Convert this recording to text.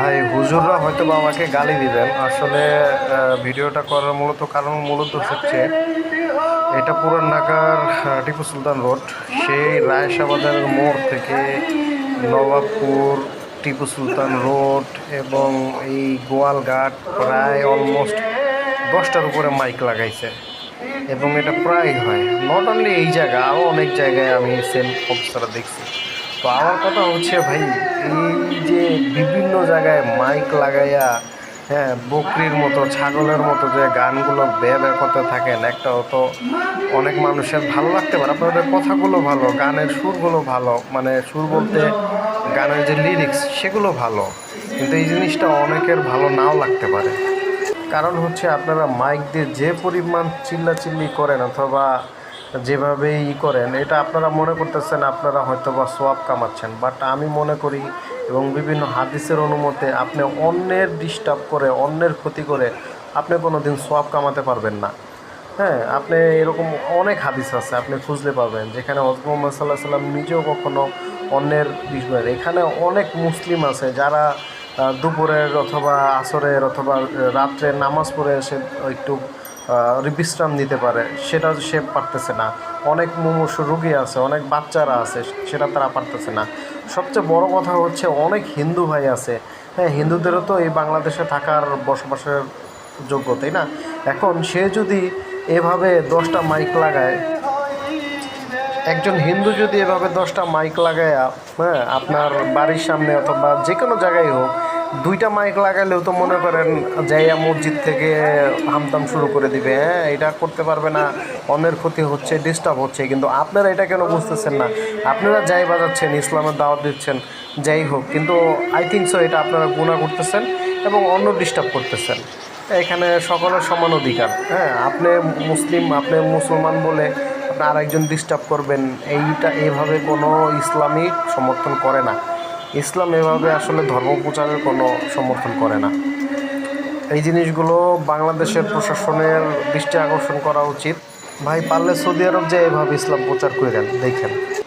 ভাই, হুজুররা হয়তো বা আমাকে গালি দিবেন। আসলে ভিডিওটা করার মূলত কারণ মূলত হচ্ছে, এটা পুরান ঢাকার টিপু সুলতান রোড। সেই রায়শাবাজারের মোড় থেকে নবাবপুর, টিপু সুলতান রোড এবং এই গোয়ালঘাট প্রায় অলমোস্ট দশটার উপরে মাইক লাগাইছে। এবং এটা প্রায় হয়। নট অনলি এই জায়গা আরও অনেক জায়গায় আমি সেম অবস্থাটা দেখছি। তো আমার কথা হচ্ছে ভাই, এই যে বিভিন্ন জায়গায় মাইক লাগাইয়া হ্যাঁ বকরির মতো, ছাগলের মতো যে গানগুলো বে বে করতে থাকেন, একটা তো অনেক মানুষের ভালো লাগতে পারে। আপনাদের কথাগুলো ভালো, গানের সুরগুলো ভালো মানে সুর বলতে গানের যে লিরিক্স সেগুলো ভালো, কিন্তু এই জিনিসটা অনেকের ভালো নাও লাগতে পারে। কারণ হচ্ছে আপনারা মাইক দিয়ে যে পরিমাণ চিল্লাচিল্লি করেন অথবা যেভাবে ই করেন, এটা আপনারা মনে করতেছেন, আপনারা হয়তো বা সোয়াব কামাচ্ছেন বাট আমি মনে করি এবং বিভিন্ন হাদিসের অনুমতে আপনি অন্যের ডিস্টার্ব করে, অন্যের ক্ষতি করে আপনি কোনো দিন সোয়াব কামাতে পারবেন না। হ্যাঁ আপনি এরকম অনেক হাদিস আছে, আপনি খুঁজলে পাবেন, যেখানে হজরত মোহাম্মদ সাল্লাহ সাল্লাম নিজেও কখনো অন্যের বিষয় এখানে অনেক মুসলিম আছে যারা দুপুরের অথবা আসরের অথবা রাত্রে নামাজ পড়ে এসে একটু বিশ্রাম নিতে পারে সেটা সে পারতেছে না। অনেক মুমূর্ষ রুগী আছে, অনেক বাচ্চারা আছে, সেটা তারা পারতেছে না। সবচেয়ে বড় কথা হচ্ছে অনেক হিন্দু ভাই আছে। হ্যাঁ হিন্দুদেরও তো এই বাংলাদেশে থাকার বসবাসের যোগ্য, তাই না? এখন সে যদি এভাবে দশটা মাইক লাগায়, একজন হিন্দু যদি এভাবে দশটা মাইক লাগায় হ্যাঁ আপনার বাড়ির সামনে অথবা যে কোনো জায়গায় হোক দুইটা মাইক লাগালেও তো মনে করেন যাইয়া মসজিদ থেকে হামতাম শুরু করে দিবে হ্যাঁ? এটা করতে পারবে না, অন্যের ক্ষতি হচ্ছে ডিস্টার্ব হচ্ছে। কিন্তু আপনারা এটা কেন বুঝতেছেন না? আপনারা যাই বাজাচ্ছেন, ইসলামের দাওয়াত দিচ্ছেন, যাই হোক, কিন্তু আই থিঙ্ক সো এটা আপনারা গুণা করতেছেন এবং অন্য ডিস্টার্ব করতেছেন। এখানে সকলের সমান অধিকার হ্যাঁ? আপনি মুসলিম, আপনি মুসলমান বলে আপনি আরেকজন ডিস্টার্ব করবেন, এইটা এভাবে কোনো ইসলামিক সমর্থন করে না। ইসলাম এভাবে আসলে ধর্ম প্রচারের কোনো সমর্থন করে না। এই জিনিসগুলো বাংলাদেশের প্রশাসনের দৃষ্টি আকর্ষণ করা উচিত। ভাই, পারলে সৌদি আরব যে এভাবে ইসলাম প্রচার করে দেন দেখেন।